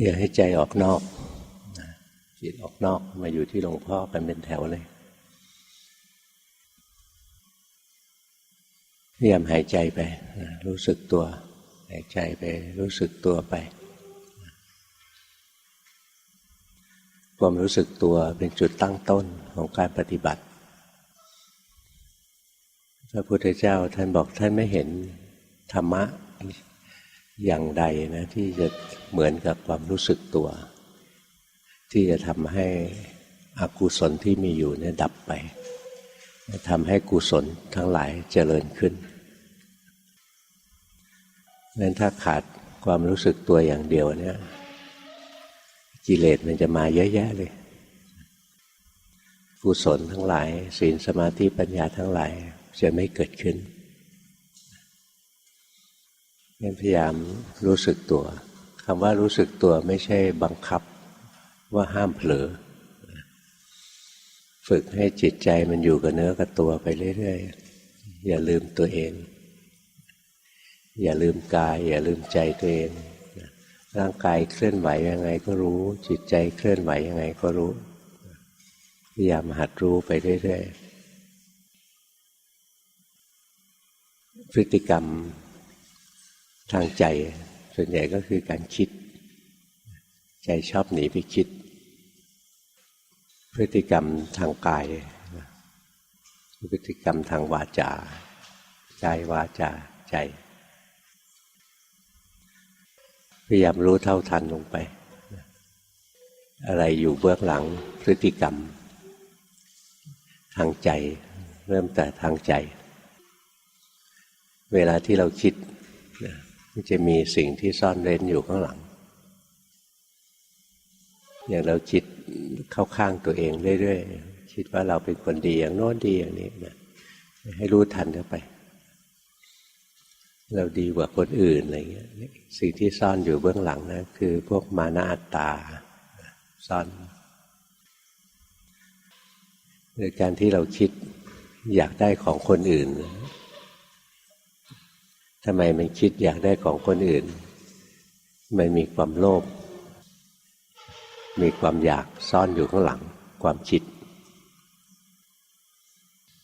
อย่าให้ใจออกนอกจิตออกนอกมาอยู่ที่หลวงพ่อกันเป็นแถวเลยพยายามหายใจไป รู้สึกตัว หายใจไป รู้สึกตัวไป ความรู้สึกตัวเป็นจุดตั้งต้นของการปฏิบัติ พระพุทธเจ้าท่านบอกท่านไม่เห็นธรรมะ อย่างใดนะที่จะเหมือนกับความรู้สึกตัว ที่จะทำให้อกุศลที่มีอยู่เนี่ยดับไปทำให้กุศลทั้งหลายเจริญขึ้นนั้นถ้าขาดความรู้สึกตัวอย่างเดียวเนี่ยกิเลสมันจะมาเยอะแยะเลย กุศลทั้งหลายศีลสมาธิปัญญาทั้งหลายจะไม่เกิดขึ้น งั้นพยายามรู้สึกตัวคำว่ารู้สึกตัวไม่ใช่บังคับว่าห้ามเผลอ ฝึกให้จิตใจมันอยู่กับเนื้อกับตัวไปเรื่อยๆ อย่าลืมตัวเอง อย่าลืมกาย อย่าลืมใจตัวเอง ร่างกายเคลื่อนไหวยังไงก็รู้ จิตใจเคลื่อนไหวยังไงก็รู้ พยายามหัดรู้ไปเรื่อยๆ พฤติกรรม ทางใจ ส่วนใหญ่ก็คือการคิด ใจชอบหนีไปคิด พฤติกรรมทางกาย พฤติกรรมทางวาจาใจวาจาใจ พยายามรู้เท่าทันลงไป อะไรอยู่เบื้องหลังพฤติกรรม ทางใจ เริ่มแต่ทางใจ เวลาที่เราคิด จะมีสิ่งที่ซ่อนเร้นอยู่ข้างหลัง อย่างเราคิดเข้าข้างตัวเองเรื่อยๆคิดว่าเราเป็นคนดีอย่างโน้นดีอย่างนี้นะให้รู้ทันเข้าไป เราดีกว่าคนอื่นอะไรเงี้ยสิ่งที่ซ่อนอยู่เบื้องหลังนะคือพวกมานาอัตตาซ่อนในการที่เราคิดอยากได้ของคนอื่น ทำไมมันคิดอยากได้ของคนอื่น มันมีความโลภ มีความอยากซ่อนอยู่ข้างหลัง ความคิด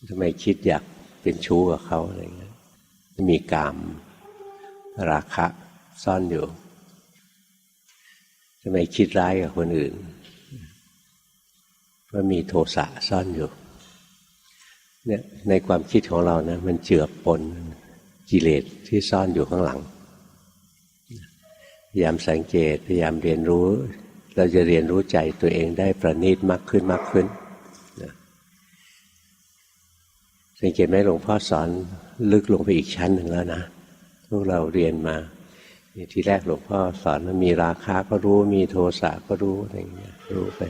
ทำไมคิดอยากเป็นชู้กับเขาอะไรเงี้ยมีกาม ราคะซ่อนอยู่ทำไมคิดร้ายกับคนอื่นเพราะมีโทสะซ่อนอยู่เนี่ยในความคิดของเรานะมันเจือปน กิเลสที่ซ่อนอยู่ข้างหลัง พยายามสังเกตพยายามเรียนรู้ เราจะเรียนรู้ใจตัวเองได้ประณีตมากขึ้นมากขึ้นสังเกตไหมหลวงพ่อสอนลึกลงไปอีกชั้นหนึ่งแล้วนะพวกเราเรียนมาทีแรกหลวงพ่อสอนมีราคาก็รู้มีโทสะก็รู้อะไรอย่างเงี้ยรู้ไป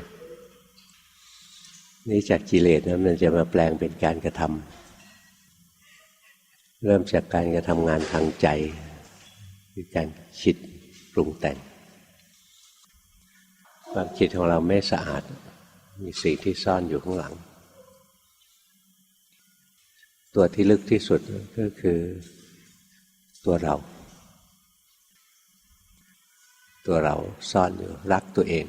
นี่จากกิเลสนะมันจะมาแปลงเป็นการกระทำ เริ่มจากการกระทำงานทางใจคือการคิดปรุงแต่งความคิดของเราไม่สะอาด มีสิ่งที่ซ่อนอยู่ข้างหลัง ตัวที่ลึกที่สุดก็คือตัวเรา ตัวเราซ่อนอยู่รักตัวเอง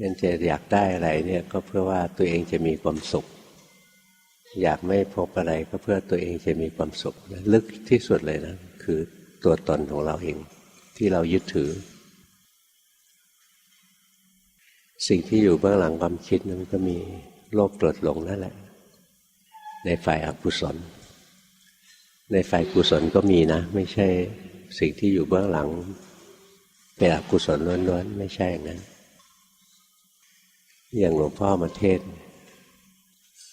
นั่นจะอยากได้อะไรเนี่ยก็เพื่อว่าตัวเองจะมีความสุข อยากไม่พบอะไรก็เพื่อตัวเองจะมีความสุขลึกที่สุดเลยนะ คือตัวตนของเราเอง ที่เรายึดถือ สิ่งที่อยู่เบื้องหลังความคิดนั้นก็มีโลภโกรธหลงนั่นแหละ ในฝ่ายอกุศล ในฝ่ายกุศลก็มีนะ ไม่ใช่สิ่งที่อยู่เบื้องหลังเป็นอกุศลล้วนๆไม่ใช่อย่างนั้นอย่างหลวงพ่อมาเทศ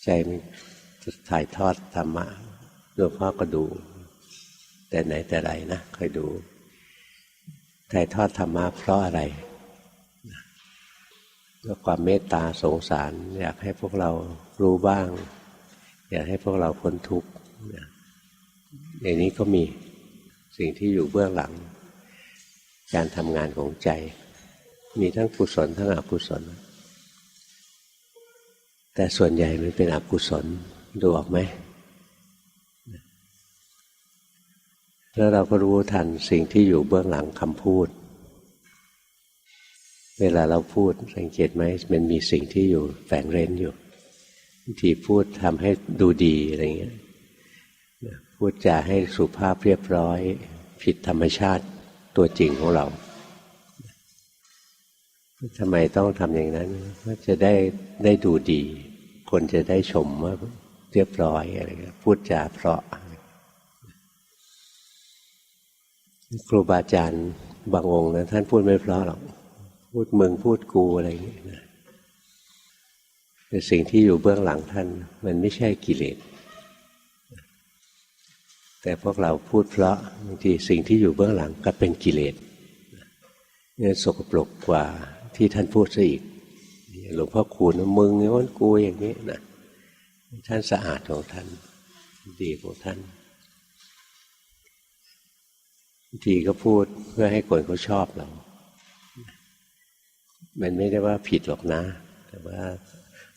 ใจมัน ถ่ายทอดธรรมะหลวงพ่อก็ดู แต่ไหนแต่ไรนะคอยดู ถ่ายทอดธรรมะเพราะอะไรด้วยความเมตตาสงสาร อยากให้พวกเรารู้บ้าง อยากให้พวกเราพ้นทุกข์อย่างนี้ก็มีสิ่งที่อยู่เบื้องหลัง การทำงานของใจ มีทั้งกุศลทั้งอกุศล แต่ส่วนใหญ่มันเป็นอกุศล ดูออกไหมแล้วเราก็รู้ทันสิ่งที่อยู่เบื้องหลังคำพูด เวลาเราพูดสังเกตไหมมันมีสิ่งที่อยู่แฝงเร้นอยู่บางทีพูดทำให้ดูดีอะไรเงี้ยพูดจาให้สุภาพเรียบร้อย ผิดธรรมชาติตัวจริงของเราทำไมต้องทำอย่างนั้นก็จะได้ได้ดูดี คนจะได้ชมว่า เรียบร้อยอะไรเงี้ยพูดจาเพราะครูบาอาจารย์บางองค์นะท่านพูดไม่เพราะหรอกพูดมึงพูดกูอะไรอย่างเงี้ยนะแต่สิ่งที่อยู่เบื้องหลังท่าน มันไม่ใช่กิเลสแต่พวกเราพูดเพราะบางทีสิ่งที่อยู่เบื้องหลังก็เป็นกิเลสเนี่ยสกปรกกว่าที่ท่านพูดซะอีกหลวงพ่อคูณมึงนี่วันกูอย่างนี้นะ ท่านสะอาดของท่าน ดีของท่านทีก็พูดเพื่อให้คนเขาชอบเรา มันไม่ได้ว่าผิดหรอกนะ แต่ว่า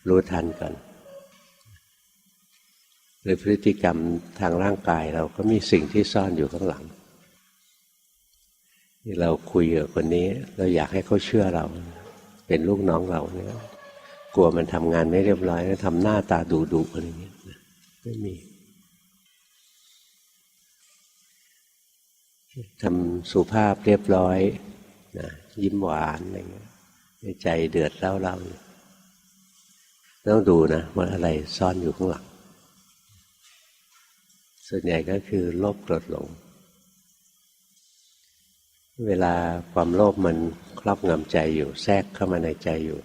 รู้ทันกันหรือพฤติกรรมทางร่างกายเราก็มีสิ่งที่ซ่อนอยู่ข้างหลังที่เราคุยกับคนนี้ เราอยากให้เขาเชื่อเรา เป็นลูกน้องเราเนี่ย กลัวมันทำงานไม่เรียบร้อยทำหน้าตาดุดุอะไรเงี้ยไม่มีทำสุภาพเรียบร้อยนะยิ้มหวานอะไรเงี้ยในใจเดือดเล่าเล่าต้องดูนะว่าอะไรซ่อนอยู่ข้างหลัง ส่วนใหญ่ก็คือโลภโกรธหลง เวลาความโลภมันครอบงำใจอยู่ แทรกเข้ามาในใจอยู่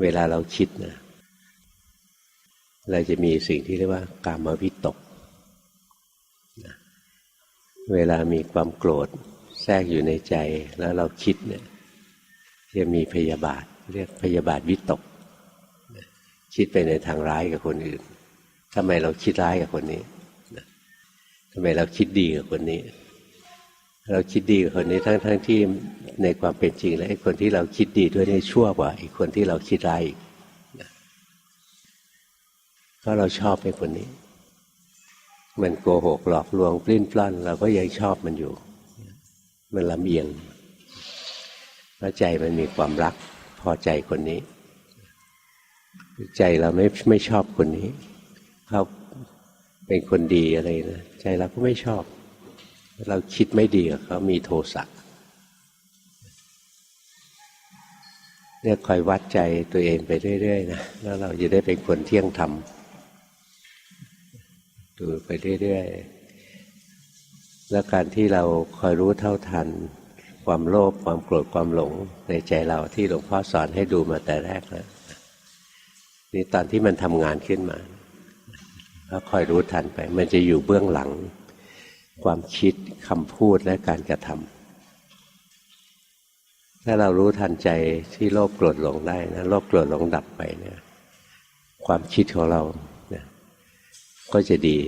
เวลาเราคิดนะเราจะมีสิ่งที่เรียกว่ากามวิตก เวลามีความโกรธแทรกอยู่ในใจแล้วเราคิดเนี่ยจะมีพยาบาท เรียกพยาบาทวิตก คิดไปในทางร้ายกับคนอื่นทำไมเราคิดร้ายกับคนนี้ทำไมเราคิดดีกับคนนี้ เราคิดดีกับคนนี้ทั้งๆทที่ในความเป็นจริง แล้วไอ้คนที่เราคิดดีด้วยนี่ชั่วกว่าไอ้คนที่เราคิดร้ายอีกก็เราชอบไอ้คนนี้ มันโกหกหลอกลวงปลิ้นปล้อนเราก็ยังชอบมันอยู่ มันลำเอียงแล้วใจมันมีความรักพอใจคนนี้ ใจเราไม่ไม่ชอบคนนี้เขาเป็นคนดีอะไรนะใจเราก็ไม่ชอบ เราคิดไม่ดีกับเขามีโทสะเนี่ยคอยวัดใจตัวเองไปเรื่อยๆนะแล้วเราจะได้เป็นคนเที่ยงธรรมดูไปเรื่อยๆแล้วการที่เราคอยรู้เท่าทัน ความโลภความโกรธความหลงในใจเราที่หลวงพ่อสอนให้ดูมาแต่แรกแล้วนี่ตอนที่มันทำงานขึ้นมา ก็คอยรู้ทันไป มันจะอยู่เบื้องหลัง ความคิดคำพูดและการกระทำถ้าเรารู้ทันใจที่โลภโกรธหลงได้นะโลภโกรธหลงดับไปเนี่ยความคิดของเราก็จะดี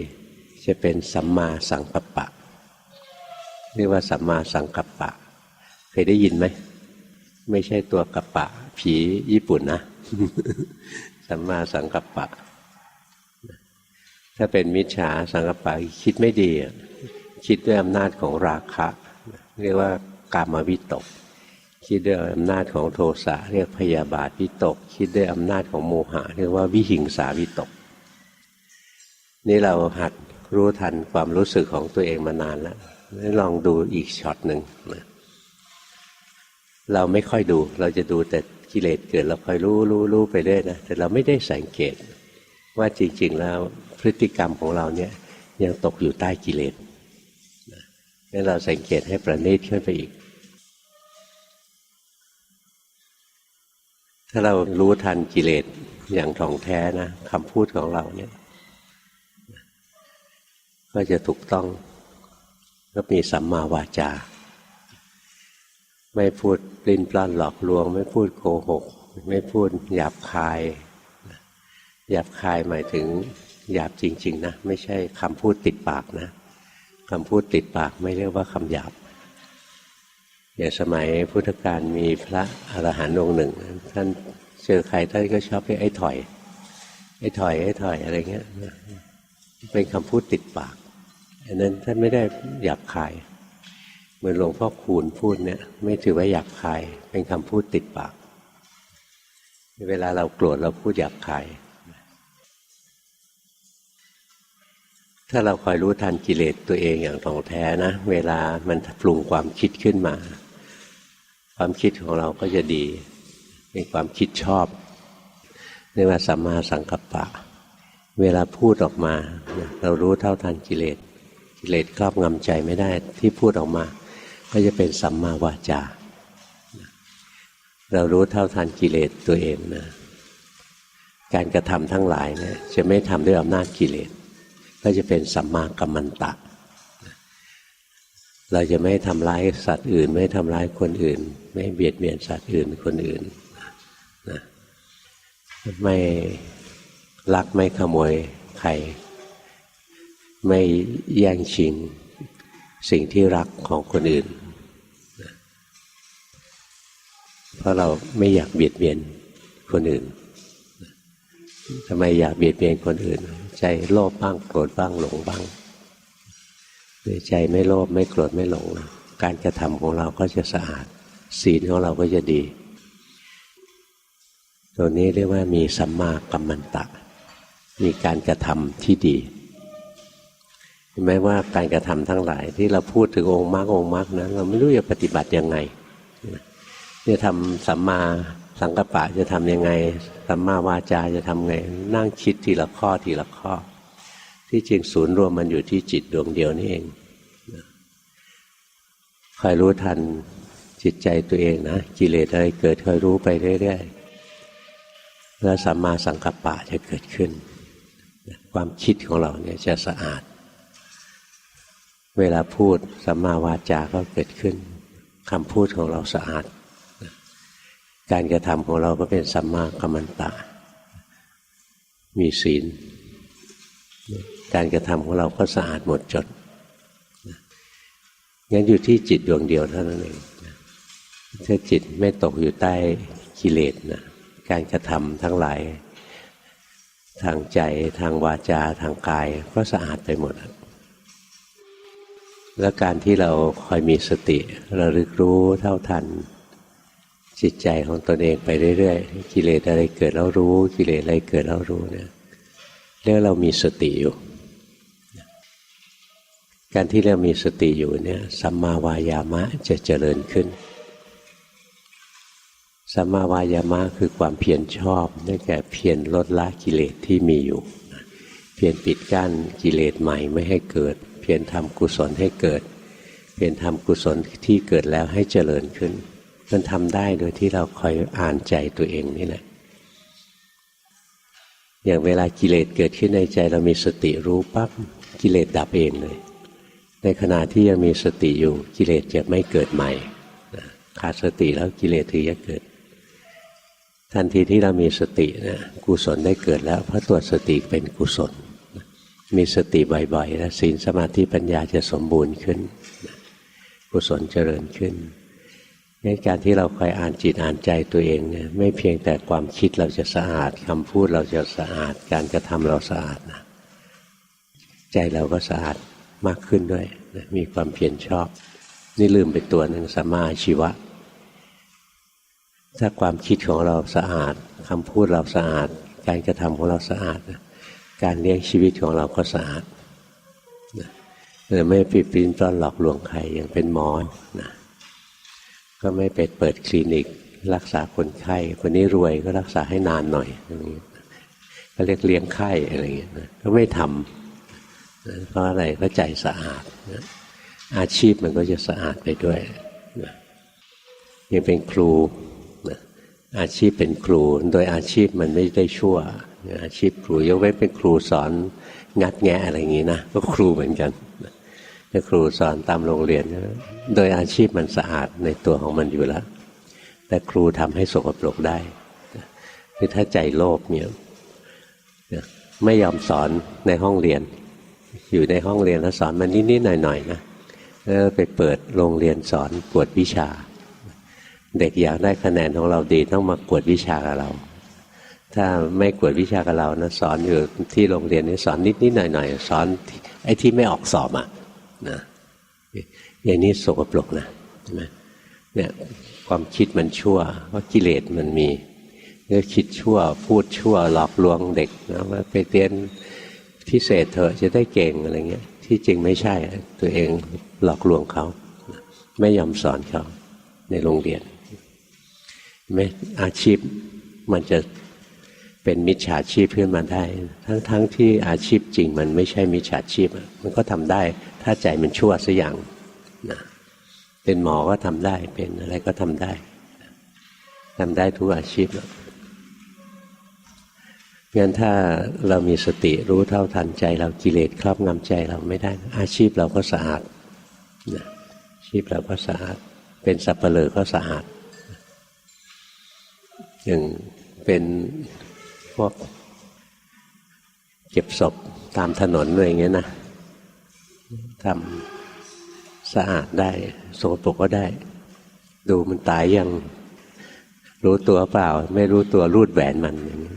จะเป็นสัมมาสังกัปปะเรียกว่าสัมมาสังกัปปะ เคยได้ยินไหม ไม่ใช่ตัวกัปปะ ผีญี่ปุ่นนะสัมมาสังกัปปะ ถ้าเป็นมิจฉาสังกัปปะคิดไม่ดี คิดด้วยอำนาจของราคะ เรียกว่ากามวิตก คิดด้วยอำนาจของโทสะเรียกพยาบาทวิตก คิดด้วยอำนาจของโมหะ เรียกว่าวิหิงสาวิตก นี่เราหัดรู้ทันความรู้สึกของตัวเองมานานแล้วลองดูอีกช็อตหนึ่งนะเราไม่ค่อยดู เราจะดูแต่กิเลสเกิดเราคอยรู้รู้รู้ไปเรื่อยนะแต่เราไม่ได้สังเกตว่าจริง ๆ แล้วพฤติกรรมของเราเนี่ยยังตกอยู่ใต้กิเลส นั่นเราสังเกตให้ประณีตขึ้นไปอีก ถ้าเรารู้ทันกิเลสอย่างท่องแท้นะคำพูดของเราเนี่ย ก็จะถูกต้องก็มีสัมมาวาจา ไม่พูดปลิ้นปล้อนหลอกลวง ไม่พูดโกหก ไม่พูดหยาบคาย หยาบคายหมายถึงหยาบจริง ๆ นะ ไม่ใช่คำพูดติดปากนะ คำพูดติดปากไม่เรียกว่าคำหยาบอย่างสมัยพุทธกาลมีพระอรหันต์องค์หนึ่ง ท่านเจอใครท่านก็ชอบเรียกไอ้ถอย ไอ้ถอย ไอ้ถอยอะไรเงี้ยเป็นคำพูดติดปากอันนั้นท่านไม่ได้หยาบคาย เหมือนหลวงพ่อคูณพูดเนี่ย ไม่ถือว่าหยาบคาย เป็นคำพูดติดปาก เวลาเราโกรธเราพูดหยาบคาย ถ้าเราคอยรู้ทันกิเลสตัวเองอย่างถ่องแท้นะ เวลามันปรุงความคิดขึ้นมา ความคิดของเราก็จะดีเป็นความคิดชอบเรียกว่าสัมมาสังกัปปะ เวลาพูดออกมา เรารู้เท่าทันกิเลสกิเลสครอบงำใจไม่ได้ที่พูดออกมา ก็จะเป็นสัมมาวาจาเรารู้เท่าทันกิเลสตัวเองนะ การกระทำทั้งหลายเนี่ยจะไม่ทำด้วยอำนาจกิเลส ก็จะเป็นสัมมากัมมันตะ เราจะไม่ทำร้ายสัตว์อื่น ไม่ทำร้ายคนอื่น ไม่เบียดเบียนสัตว์อื่นคนอื่นนะไม่ลักไม่ขโมยใคร ไม่แย่งชิงสิ่งที่รักของคนอื่น เพราะเราไม่อยากเบียดเบียนคนอื่นทำไมอยากเบียดเบียนคนอื่น ใจโลภบ้างโกรธบ้างหลงบ้างหรือใจไม่โลภไม่โกรธไม่หลงนะการกระทำของเราก็จะสะอาด ศีลของเราก็จะดี ตัวนี้เรียกว่ามีสัมมากัมมันตะ มีการกระทำที่ดีเห็นไหมว่าการกระทำทั้งหลาย ที่เราพูดถึงองค์มรรคองค์มรรคนะเราไม่รู้จะปฏิบัติยังไงจะทำสัมมา สังกัปปะจะทำยังไงสัมมาวาจาจะทำไง นั่งคิดทีละข้อทีละข้อ ที่จริงศูนย์รวมมันอยู่ที่จิตดวงเดียวนี่เองคอยรู้ทันจิตใจตัวเองนะกิเลสอะไรเกิดคอยรู้ไปเรื่อยๆแล้วสัมมาสังกัปปะจะเกิดขึ้น ความคิดของเราเนี่ยจะสะอาด เวลาพูดสัมมาวาจาก็เกิดขึ้นคำพูดของเราสะอาด การกระทำของเราก็เป็นสัมมากัมมันตะ มีศีล การกระทำของเราก็สะอาดหมดจดงั้นอยู่ที่จิตดวงเดียวเท่านั้นเองถ้าจิตไม่ตกอยู่ใต้กิเลสนะการกระทำทั้งหลาย ทางใจทางวาจาทางกาย ก็สะอาดไปหมด แล้วการที่เราคอยมีสติระลึกรู้เท่าทัน จิตใจของตนเองไปเรื่อยๆ กิเลสอะไรเกิดแล้วรู้ กิเลสอะไรเกิดแล้วรู้เนี่ยเรียกเรามีสติอยู่ การที่เรามีสติอยู่เนี่ยสัมมาวายามะจะเจริญขึ้นสัมมาวายามะคือความเพียรชอบได้แก่เพียรลดละกิเลสที่มีอยู่ เพียรปิดกั้นกิเลสใหม่ไม่ให้เกิด เพียรทำกุศลให้เกิด เพียรทำกุศลที่เกิดแล้วให้เจริญขึ้น มันทำได้โดยที่เราคอยอ่านใจตัวเองนี่แหละ อย่างเวลากิเลสเกิดขึ้นในใจเรามีสติรู้ปั๊บกิเลสดับเองเลย ในขณะที่ยังมีสติอยู่กิเลสจะไม่เกิดใหม่ขาดสติแล้วกิเลสถึงจะเกิด ทันทีที่เรามีสตินะกุศลได้เกิดแล้ว เพราะตัวสติเป็นกุศล มีสติบ่อยๆแล้วศีลสมาธิปัญญาจะสมบูรณ์ขึ้น กุศลเจริญขึ้น งั้นการที่เราคอยอ่านจิตอ่านใจตัวเองเนี่ยไม่เพียงแต่ความคิดเราจะสะอาดคำพูดเราจะสะอาด การกระทำเราสะอาดนะใจเราก็สะอาดมากขึ้นด้วยนะมีความเพียรชอบ นี่ลืมไปตัวหนึ่งสัมมาชีวะ ถ้าความคิดของเราสะอาดคำพูดเราสะอาด การกระทำของเราสะอาดนะการเลี้ยงชีวิตของเราก็สะอาดนะไม่ปิดปิ้นต้อนหลอกลวงใครอย่างเป็นหมอนะ ก็ไม่ไปเปิดคลินิก รักษาคนไข้คนนี้รวยก็รักษาให้นานหน่อยอะไรเงี้ยก็เรียกเลี้ยงไข้อะไรเงี้ยก็ไม่ทำเพราะอะไรก็ใจสะอาดนะอาชีพมันก็จะสะอาดไปด้วยนะยังเป็นครูนะอาชีพเป็นครู โดยอาชีพมันไม่ได้ชั่ว อาชีพครูยกเว้นเป็นครูสอนงัดแงะอะไรอย่างนี้นะก็ครูเหมือนกัน ครูสอนตามโรงเรียน โดยอาชีพมันสะอาดในตัวของมันอยู่แล้ว แต่ครูทำให้สกปรกได้คือถ้าใจโลภเนี่ยไม่ยอมสอนในห้องเรียน อยู่ในห้องเรียนแล้วสอนมันนิดๆหน่อยๆนะแล้วไปเปิดโรงเรียนสอนกวดวิชา เด็กอยากได้คะแนนของเราดีต้องมากวดวิชากับเรา ถ้าไม่กวดวิชากับเรานะสอนอยู่ที่โรงเรียนนี่สอนนิดๆหน่อยๆสอนไอ้ที่ไม่ออกสอบอะ่ะ นะอย่างนี้สกปรกนะใช่ไหมเนี่ยความคิดมันชั่วเพราะกิเลสมันมีเนื้อคิดชั่วพูดชั่วหลอกลวงเด็กนะว่าไปเรียนพิเศษเถอะจะได้เก่งอะไรเงี้ย ที่จริงไม่ใช่ ตัวเองหลอกลวงเขา ไม่ยอมสอนเขาในโรงเรียนไม่อาชีพมันจะ เป็นมิจฉาชีพขึ้นมาได้ ทั้งๆทที่อาชีพจริงมันไม่ใช่มิจฉาชีพ มันก็ทำได้ ถ้าใจมันชั่วสัอย่างนะเป็นหมอก็ทำได้ เป็นอะไรก็ทำได้ทำได้ทุกอาชีพงั้นถ้าเรามีสติรู้เท่าทันใจ เรากิเลสครอบงำใจเราไม่ได้ อาชีพเราก็สะอาดนะอาชีพเราก็สะอาด เป็นสับเปลือก็สะอาดอย่างเป็น พวกเก็บศพตามถนนอะไรอย่างเงี้ยนะทำสะอาดได้โสปรกก็ได้ ดูมันตายยังรู้ตัวเปล่า ไม่รู้ตัวรูดแหวนมันอย่างนี้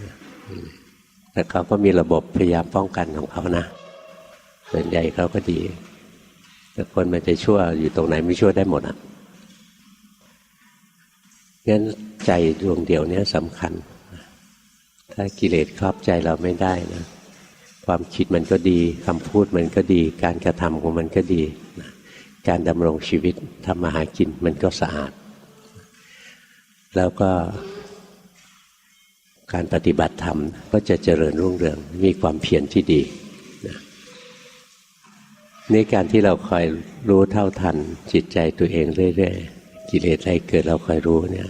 แต่เขาก็มีระบบพยายามป้องกันของเขานะส่วนใหญ่เขาก็ดี แต่คนมันจะชั่วอยู่ตรงไหนไม่ชั่วได้หมดอะงั้นใจดวงเดียวนี้สำคัญ ถ้ากิเลสครอบใจเราไม่ได้นะความคิดมันก็ดีคำพูดมันก็ดี การกระทำของมันก็ดีนะการดำรงชีวิตทำมาหากินมันก็สะอาด แล้วก็การปฏิบัติธรรมก็จะเจริญรุ่งเรืองมีความเพียรที่ดีนะนี่การที่เราคอยรู้เท่าทันจิตใจตัวเองเรื่อยๆกิเลสอะไรเกิดเราคอยรู้เนี่ย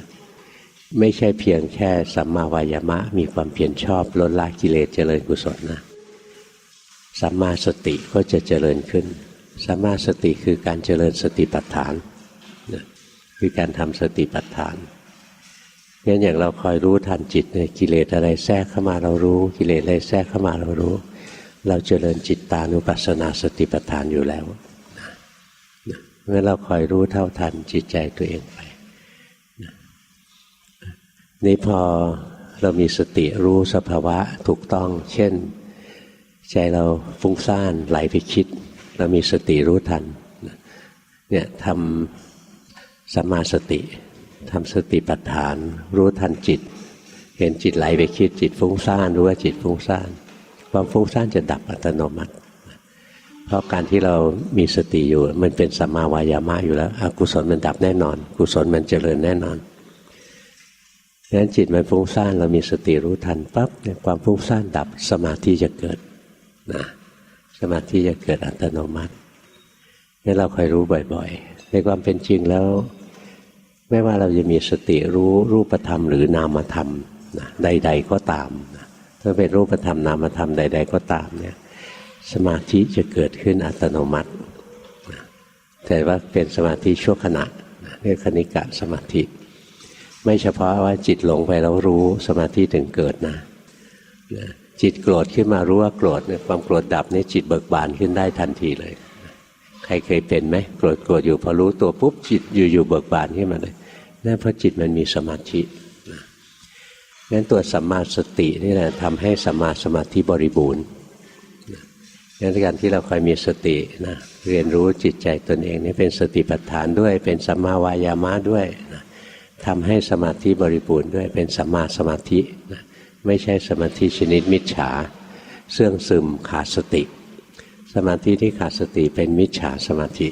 ไม่ใช่เพียงแค่สัมมาวายามะ มีความเพียรชอบลดละกิเลสเจริญกุศลนะสัมมาสติก็จะเจริญขึ้นสัมมาสติคือการเจริญสติปัฏฐานนะคือการทำสติปัฏฐานงั้นอย่างเราคอยรู้ทันจิตเนี่ยกิเลสอะไรแทรกเข้ามาเรารู้ กิเลสอะไรแทรกเข้ามาเรารู้ เราเจริญจิตตานุปัสสนาสติปัฏฐานอยู่แล้วเมื่อเราคอยรู้เท่าทันจิตใจตัวเองไป นี่พอเรามีสติรู้สภาวะถูกต้อง เช่น ใจเราฟุ้งซ่านไหลไปคิด เรามีสติรู้ทันเนี่ยทำสัมมาสติทำสติปัฏฐาน รู้ทันจิต เห็นจิตไหลไปคิดจิตฟุ้งซ่านรู้ว่าจิตฟุ้งซ่านความฟุ้งซ่านจะดับอัตโนมัติ เพราะการที่เรามีสติอยู่ มันเป็นสัมมาวายามะอยู่แล้วอกุศลมันดับแน่นอน กุศลมันเจริญแน่นอน งนั้นจิตมันฟุ้งซ่านเรามีสติรู้ทันปั๊บเนี่ยความฟุ้งซ่านดับสมาธิจะเกิดนะสมาธิจะเกิดอัตโนมัตินี่เราคอยรู้บ่อยๆ ในความเป็นจริงแล้ว ไม่ว่าเราจะมีสติรู้รูปธรรมหรือนามธรรมนะใด ๆก็ตามนะถ้าเป็นรูปธรรมนามธรรมใด ๆ ก็ตามเนี่ยสมาธิจะเกิดขึ้นอัตโนมัตินะแต่ว่าเป็นสมาธิชั่วขณะนะเรียกคณิกะสมาธิ ไม่เฉพาะว่าจิตหลงไปแล้วรู้สมาธิถึงเกิดนะจิตโกรธขึ้นมารู้ว่าโกรธเนี่ยความโกรธดับนี่จิตเบิกบานขึ้นได้ทันทีเลย ใครเคยเป็นไหมโกรธโกรธอยู่พอรู้ตัวปุ๊บจิตอยู่ๆเบิกบานขึ้นมาเลยนั่นเพราะจิตมันมีสมาธินะงั้นตัวสัมมาสตินี่แหละทำให้สัมมาสมาธิบริบูรณ์งั้นการที่เราคอยมีสตินะเรียนรู้จิตใจตนเองนี่เป็นสติปัฏฐานด้วย เป็นสัมมาวายามะด้วยนะ ทำให้สมาธิบริบูรณ์ด้วยเป็นสัมมาสมาธินะไม่ใช่สมาธิชนิดมิจฉาเสื่องซึมขาดสติ สมาธิที่ขาดสติเป็นมิจฉาสมาธิ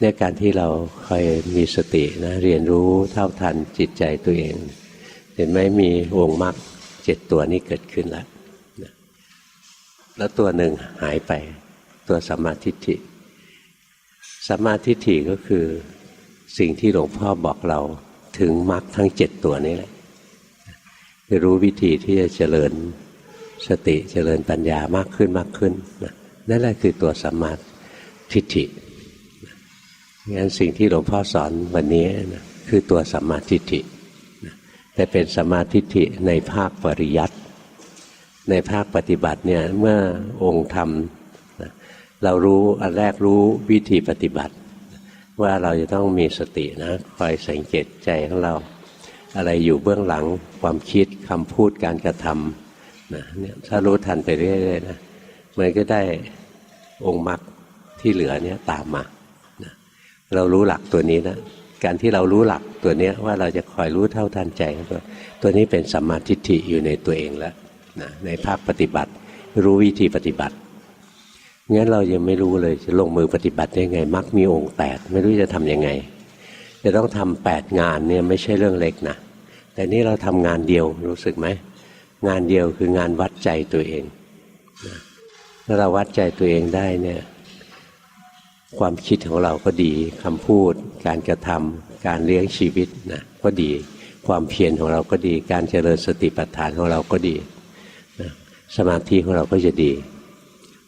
ในการที่เราคอยมีสตินะเรียนรู้เท่าทันจิตใจตัวเอง เห็นไหมมีวงมรรคเจ็ดตัวนี้เกิดขึ้นแล้วแล้วตัวหนึ่งหายไปตัวสัมมาธิฏฐิสัมมาธิฏฐิก็คือ สิ่งที่หลวงพ่อบอกเราถึงมรรคทั้งเจ็ดตัวนี้แหละคือรู้วิธีที่จะเจริญสติเจริญปัญญามากขึ้นมากขึ้นนั่นแหละคือตัวสมาธิฐิงั้นสิ่งที่หลวงพ่อสอนวันนี้นะคือตัวสัมมาทิฏฐิแต่เป็นสัมมาทิฏฐิในภาคปริยัติในภาคปฏิบัติเนี่ยเมื่อองค์ทำเรารู้อันแรกรู้วิธีปฏิบัติ ว่าเราจะต้องมีสตินะคอยสังเกตใจของเรา อะไรอยู่เบื้องหลังความคิดคำพูดการกระทำนะเนี่ยถ้ารู้ทันไปเรื่อยๆนะมันก็ได้องค์มรรคที่เหลือเนี่ยตามมานะเรารู้หลักตัวนี้นะการที่เรารู้หลักตัวเนี้ยว่าเราจะคอยรู้เท่าทันใจตัวตัวนี้เป็นสัมมาทิฏฐิอยู่ในตัวเองแล้วนะในภาคปฏิบัติรู้วิธีปฏิบัติ งั้นเรายังไม่รู้เลยจะลงมือปฏิบัติได้ไงมรรคมีองค์แปดไม่รู้จะทำยังไง จะต้องทำแปดงานเนี่ยไม่ใช่เรื่องเล็กนะแต่นี่เราทำงานเดียวรู้สึกไหมงานเดียวคืองานวัดใจตัวเองถ้าเราวัดใจตัวเองได้เนี่ยความคิดของเราก็ดีคำพูด การกระทำการเลี้ยงชีวิตนะก็ดีความเพียรของเราก็ดี การเจริญสติปัฏฐานของเราก็ดีนะสมาธิของเราก็จะดี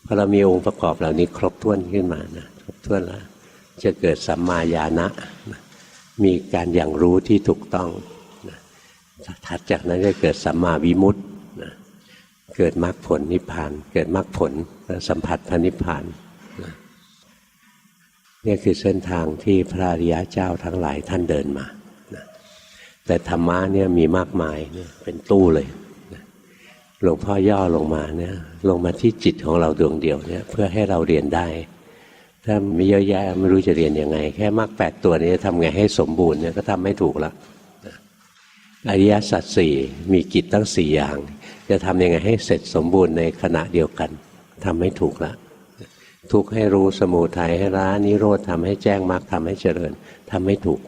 พอเรามีองค์ประกอบเหล่านี้ครบถ้วนขึ้นมานะครบถ้วนแล้วจะเกิดสัมมาญาณะนะมีการอย่างรู้ที่ถูกต้องนะถัดจากนั้นก็เกิดสัมมาวิมุตตินะเกิดมรรคผลนิพพาน เกิดมรรคผลสัมผัสพระนิพพานนะนี่คือเส้นทางที่พระอริยะเจ้าทั้งหลายท่านเดินมานะแต่ธรรมะเนี่ยมีมากมายเยเป็นตู้เลย หลวงพ่อย่อลงมาเนี่ยลงมาที่จิตของเราดวงเดียวเนี่ยเพื่อให้เราเรียนได้ ถ้ามีเยอะแยะไม่รู้จะเรียนยังไง แค่มากแปดตัวนี้ทำไงให้สมบูรณ์เนี่ยก็ทำไม่ถูกละอริยสัจสี่มีกิจตั้งสี่อย่าง จะทำยังไงให้เสร็จสมบูรณ์ในขณะเดียวกันทำไม่ถูกล้วทุกให้รู้สมุทัยให้ละนิโรธทำให้แจ้งมรรคทำให้เจริญทำไม่ถูก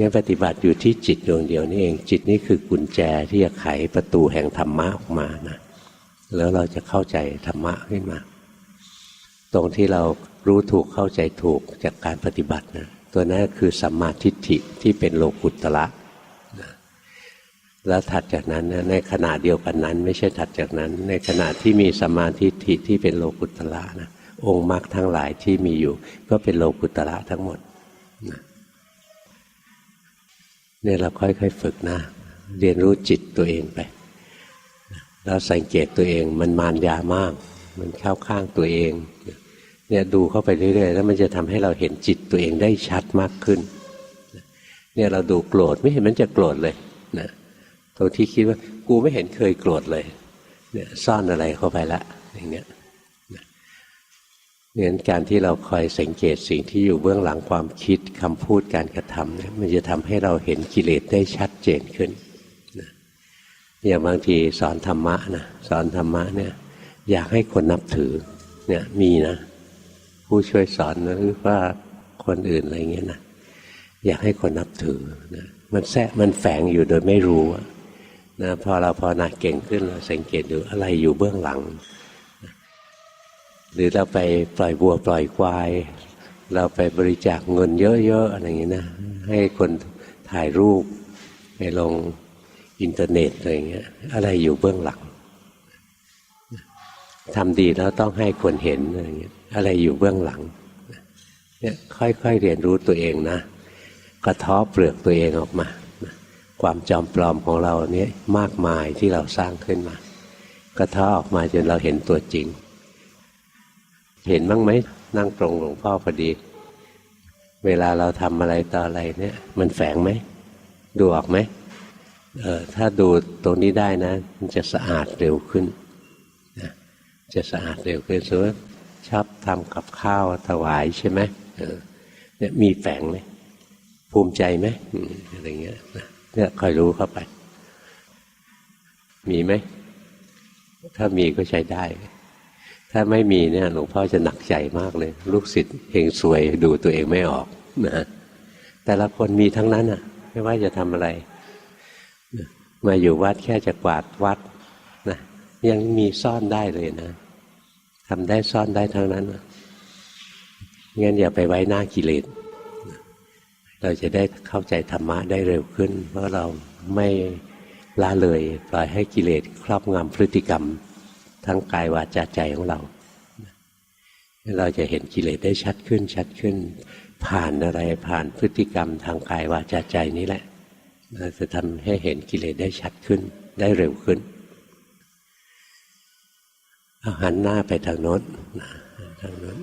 เนี่ยปฏิบัติอยู่ที่จิตดวงเดียวนี่เอง จิตนี้คือกุญแจที่จะไขประตูแห่งธรรมะออกมานะแล้วเราจะเข้าใจธรรมะขึ้นมา ตรงที่เรารู้ถูกเข้าใจถูกจากการปฏิบัตินะตัวนั้นคือสัมมาทิฏฐิที่เป็นโลกุตตะนะแล้วถัดจากนั้นนะในขณะเดียวกันนั้น ไม่ใช่ถัดจากนั้น ในขณะที่มีสัมมาทิฏฐิที่เป็นโลกุตตะนะองค์มรรคทั้งหลายที่มีอยู่ ก็เป็นโลกุตตระทั้งหมดนะ เนี่ยเราค่อยๆฝึกนะ เรียนรู้จิตตัวเองไปแล้วสังเกตตัวเองมันมารยามาก มันเข้าข้างตัวเองเนี่ยดูเข้าไปเรื่อยๆ แล้วมันจะทำให้เราเห็นจิตตัวเองได้ชัดมากขึ้นเนี่ยเราดูโกรธไม่เห็นมันจะโกรธเลยนะตรงที่คิดว่ากูไม่เห็นเคยโกรธเลยเนี่ยซ่อนอะไรเข้าไปละอย่างเนี้ย เนี่ยการที่เราคอยสังเกตสิ่งที่อยู่เบื้องหลังความคิดคำพูดการกระทำเนี่ยมันจะทำให้เราเห็นกิเลสได้ชัดเจนขึ้นนะอย่างบางทีสอนธรรมะนะสอนธรรมะเนี่ยอยากให้คนนับถือเนี่ยมีนะ ผู้ช่วยสอนหรือว่าคนอื่นอะไรเงี้ยนะอยากให้คนนับถือนะมันแทะมันแฝงอยู่โดยไม่รู้นะพอเราพอนาเก่งขึ้นเราสังเกตดูอะไรอยู่เบื้องหลัง หรือเราไปปล่อยบัวปล่อยควาย เราไปบริจาคเงินเยอะๆอะไรอย่างนี้นะ ให้คนถ่ายรูปไปลงอินเทอร์เน็ตอะไรเงี้ย อะไรอยู่เบื้องหลังทำดีแล้วต้องให้คนเห็นอะไรเงี้ย อะไรอยู่เบื้องหลังเนี่ยค่อยๆเรียนรู้ตัวเองนะกระทาะเปลือกตัวเองออกมา ความจอมปลอมของเราเนี้ยมากมายที่เราสร้างขึ้นมา กระทาะออกมาจนเราเห็นตัวจริง เห็นบ้างไหมนั่งตรงหลวงพ่อพอดี เวลาเราทำอะไรต่ออะไรเนี่ย มันแฝงไหม ดูออกไหมเออถ้าดูตรงนี้ได้นะ มันจะสะอาดเร็วขึ้นนะจะสะอาดเร็วขึ้นสมมติชอบทำกับข้าวถวายใช่ไหมเออเนี่ยมีแฝงไหมภูมิใจไหมอะไรเงี้ยเนี่ยคอยรู้เข้าไป มีไหม ถ้ามีก็ใช้ได้ ถ้าไม่มีเนี่ยหลวงพ่อจะหนักใจมากเลย ลูกศิษย์เองสวยดูตัวเองไม่ออกนะแต่ละคนมีทั้งนั้นอะ ไม่ว่าจะทำอะไร มาอยู่วัดแค่จะกวาดวัดนะยังมีซ่อนได้เลยนะทำได้ซ่อนได้ทั้งนั้นงั้นอย่าไปไว้หน้ากิเลสเราจะได้เข้าใจธรรมะได้เร็วขึ้น เพราะเราไม่ละเลยปล่อยให้กิเลสครอบงำพฤติกรรม ทั้งกายวาจาใจของเรา เราจะเห็นกิเลสได้ชัดขึ้นชัดขึ้น ผ่านอะไรผ่านพฤติกรรมทางกายวาจาใจนี้แหละเราจะทำให้เห็นกิเลสได้ชัดขึ้น ได้เร็วขึ้นเอาหันหน้าไปทางโน้นทางโน้น